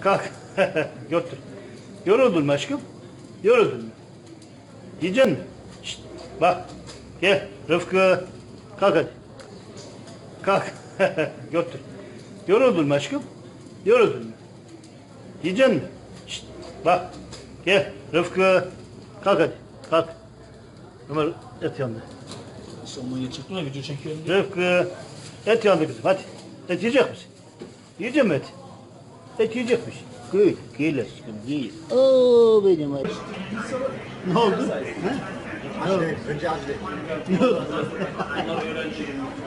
Kalk. Götür. Yoruldun mu aşkım? Yoruldun mu? Yiyecek misin? Şşt, bak. Gel Rıfkı. Kalk hadi. Kalk. Götür. Yoruldun mu aşkım? Yoruldun mu? Yiyecek misin? Şşt, bak. Gel Rıfkı. Kalk hadi. Kalk. Ömer et yandı. Somaya çıktı da video çekiyorum. Rıfkı. Et yandı kızım hadi. Et yiyecek misin? Yiyecek misin et? Yiyecek misin? Gül. Gül aşkım gül. Oo benim aşkım. Ne oldu? Ha? Önce acele.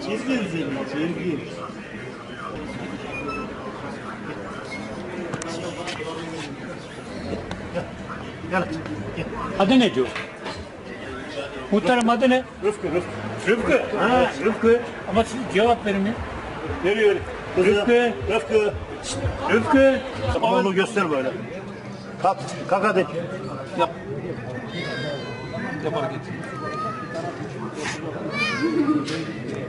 Çizgin seni, çizgin. Gel, gel. Adı ne diyor? Muhtarım adı ne? Rıfkı, Rıfkı. Rıfkı. Ha, Rıfkı. Ama siz cevap verin mi? Veriyor. Kızım. Rıfkı. Rıfkı. Rıfkı. Onu göster böyle. Kalk, kalk hadi. Yap. Yap hareket.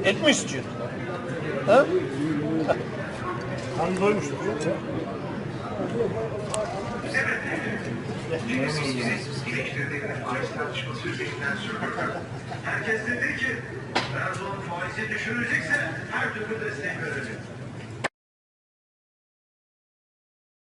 Et mi istiyorsun? Ha? Karnın doymuştur. Herkes dedi ki Erdoğan faizi düşürecekse her türlü destek verecek.